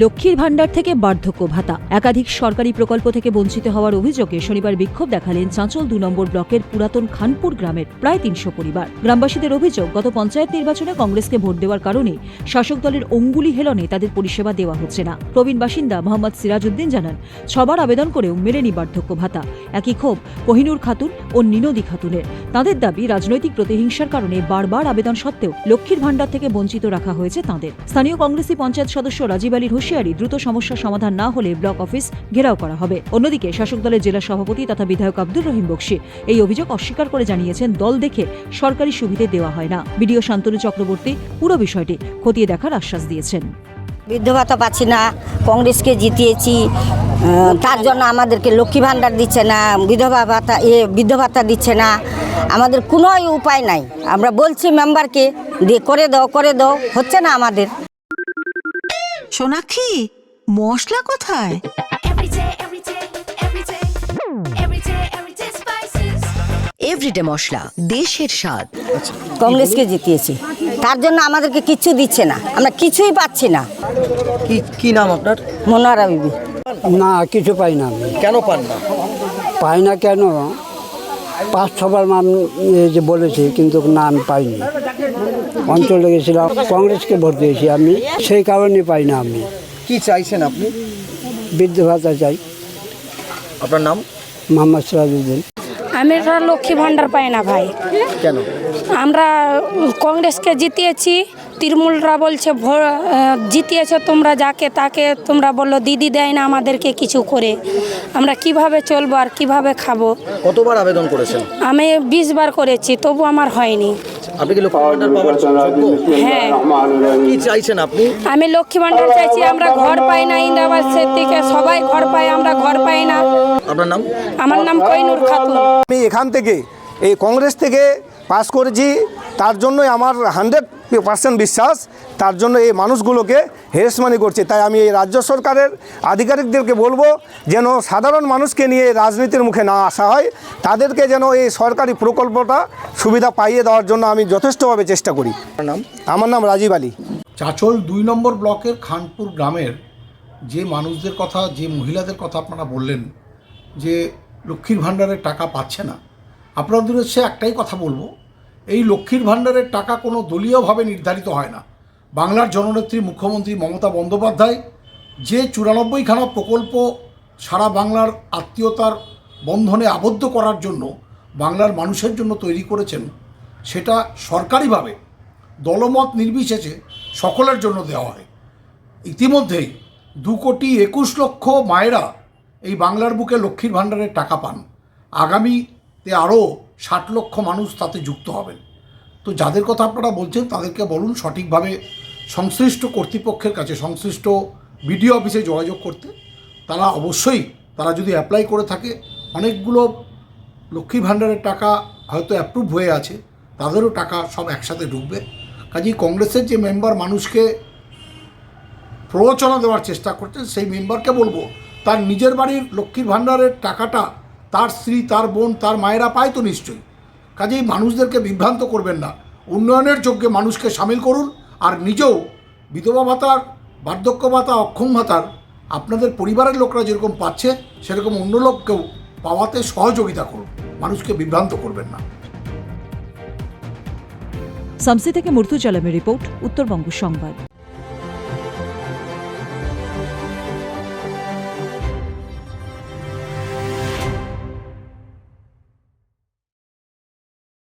লক্ষ্মীর ভাণ্ডার থেকে বার্ধক্য ভাতা। একাধিক সরকারি প্রকল্প থেকে বঞ্চিত হওয়ার অভিযোগে শনিবার বিক্ষোভ দেখালেন চাঁচল দু নম্বর ব্লকের পুরাতন খানপুর গ্রামের প্রায় তিনশো পরিবার। গ্রামবাসীদের অভিযোগ, গত পঞ্চায়েত নির্বাচনে কংগ্রেসকে ভোট দেওয়ার কারণে শাসক দলের অঙ্গুলি হেলনে তাদের পরিষেবা দেওয়া হচ্ছে না। প্রবীণ বাসিন্দা মোহাম্মদ সিরাজউদ্দিন জানান, ছবার আবেদন করেও মেলেনি বার্ধক্য ভাতা। একই ক্ষোভ, কোহিনুর খাতুন ও নিনদী খাতুনের। তাদের দাবি, রাজনৈতিক প্রতিহিংসার কারণে বারবার আবেদন সত্ত্বেও লক্ষ্মীর ভাণ্ডার থেকে বঞ্চিত রাখা হয়েছে তাঁদের। স্থানীয় কংগ্রেসী পঞ্চায়েত সদস্য রাজীব আলীর হুঁশিয়ারি দ্রুত সমস্যার সমাধান না হলে ব্লক অফিস ঘেরাও করা হবে। অন্যদিকে শাসক দলের জেলা সভাপতি তথা বিধায়ক আব্দুর রহিম বক্সি এই অভিযোগ অস্বীকার করে জানিয়েছেন, দল দেখে সরকারি সুবিধে দেওয়া হয় না। বিডিও শান্তনু চক্রবর্তী পুরো বিষয়টি খতিয়ে দেখার আশ্বাস দিয়েছেন। বৃদ্ধ ভাতা পাচ্ছি না, কংগ্রেসকে জিতিয়েছি তার জন্য আমাদেরকে লক্ষ্মী ভাণ্ডার দিচ্ছে না, বিধবা ভাতা, এ বৃদ্ধ ভাতা দিচ্ছে না। আমাদের কোনো উপায় নাই। আমরা বলছি মেম্বারকে, দিয়ে করে দাও করে দাও। হচ্ছে না আমাদের। সোনাক্ষী মশলা কোথায়? Every day, every day, every day, every day, every day spices. Everyday মশলা দেশের স্বাদ। কংগ্রেসকে জিতিয়েছি? তার জন্য আমাদেরকে কিচ্ছু দিচ্ছে না। আমরা কিছুই পাচ্ছি না। কি কি নাম আপনার? মনোয়ারা বিবি। না কিছু পাই না আমি। কেন পান না? পাই না কেন? পাঁচ ছবার নাম যে বলেছি কিন্তু নাম পাইনি। অঞ্চলে গেছিলাম কংগ্রেসকে ভোট দিয়েছি আমি সেই কারণে পাই না আমি। কি চাইছেন আপনি? বৃদ্ধ ভাতা চাই। আপনার নাম? মোহাম্মদ সিরাজউদ্দিন। আমি তো লক্ষ্মী ভাণ্ডার পাই না ভাই। কেন? আমরা কংগ্রেসকে জিতিয়েছি তৃণমূলরা বলছে জিতিয়েছো তোমরা যাকে তাকে তোমরা বলল দিদি দেয় না আমাদেরকে কিছু করে। আমরা কীভাবে চলবো আর কীভাবে খাব? কতবার আবেদন করেছেন? আমি বিশ বার করেছি তবু আমার হয়নি। আপনি কি লক্ষ্মী ভাণ্ডার পাওয়ার যোগ্য হ্যাঁ কি চাইছেন আপনি? আমি লক্ষ্মী ভাণ্ডার চাইছি আমরা ঘর পাই না ইন্দাবাদ থেকে সবাই ঘর পাই আমরা ঘর পাই না। আপনার নাম? আমার নাম কৈনুর খাতুন। আমি এখান থেকে এই কংগ্রেস থেকে পাস করেছি তার জন্যই আমার হান্ড্রেড পার্সেন্ট বিশ্বাস তার জন্য এই মানুষগুলোকে হেরেসমানি করছে। তাই আমি এই রাজ্য সরকারের আধিকারিকদেরকে বলব যেন সাধারণ মানুষকে নিয়ে রাজনীতির মুখে না আসা হয়। তাদেরকে যেন এই সরকারি প্রকল্পটা সুবিধা পাইয়ে দেওয়ার জন্য আমি যথেষ্টভাবে চেষ্টা করি। নাম? আমার নাম রাজীব আলী। চাচল দুই নম্বর ব্লকের খানপুর গ্রামের যে মানুষদের কথা যে মহিলাদের কথা আপনারা বললেন যে লক্ষ্মীর ভাণ্ডারের টাকা পাচ্ছে না আপনাদের হচ্ছে একটাই কথা বলব এই লক্ষ্মীর ভাণ্ডারের টাকা কোনো দলীয়ভাবে নির্ধারিত হয় না। বাংলার জননেত্রী মুখ্যমন্ত্রী মমতা বন্দ্যোপাধ্যায় যে চুরানব্বইখানা প্রকল্প সারা বাংলার আত্মীয়তার বন্ধনে আবদ্ধ করার জন্য বাংলার মানুষের জন্য তৈরি করেছেন, সেটা সরকারিভাবে দলমত নির্বিশেষে সকলের জন্য দেওয়া হয়। ইতিমধ্যেই দু কোটি একুশ লক্ষ মায়েরা এই বাংলার বুকে লক্ষ্মীর ভাণ্ডারের টাকা পান। আগামীতে আরও ষাট লক্ষ মানুষ তাতে যুক্ত হবেন। তো যাদের কথা আপনারা বলছেন, তাদেরকে বলুন সঠিকভাবে সংশ্লিষ্ট কর্তৃপক্ষের কাছে, সংশ্লিষ্ট বিডিও অফিসে যোগাযোগ করতে। তারা অবশ্যই, তারা যদি অ্যাপ্লাই করে থাকে, অনেকগুলো লক্ষ্মী ভাণ্ডারের টাকা হয়তো অ্যাপ্রুভ হয়ে আছে, তাদেরও টাকা সব একসাথে ঢুকবে। কাজেই কংগ্রেসের যে মেম্বার মানুষকে প্ররোচনা দেওয়ার চেষ্টা করছেন, সেই মেম্বারকে বলব, তার নিজের বাড়ির লক্ষ্মীর ভাণ্ডারের টাকাটা তার স্ত্রী, তার বোন, তার মায়েরা পায় তো নিশ্চয়ই। কাজেই মানুষদেরকে বিভ্রান্ত করবেন না। উন্নয়নের যোগ্যে মানুষকে সামিল করুন আর নিজেও বিধবা ভাতার, বার্ধক্য ভাতা, অক্ষম ভাতার, আপনাদের পরিবারের লোকরা যেরকম পাচ্ছে, সেরকম অন্য লোককেও পাওয়াতে সহযোগিতা করুন। মানুষকে বিভ্রান্ত করবেন না। সামসি থেকে মুর্তুজালামের রিপোর্ট, উত্তরবঙ্গ সংবাদ।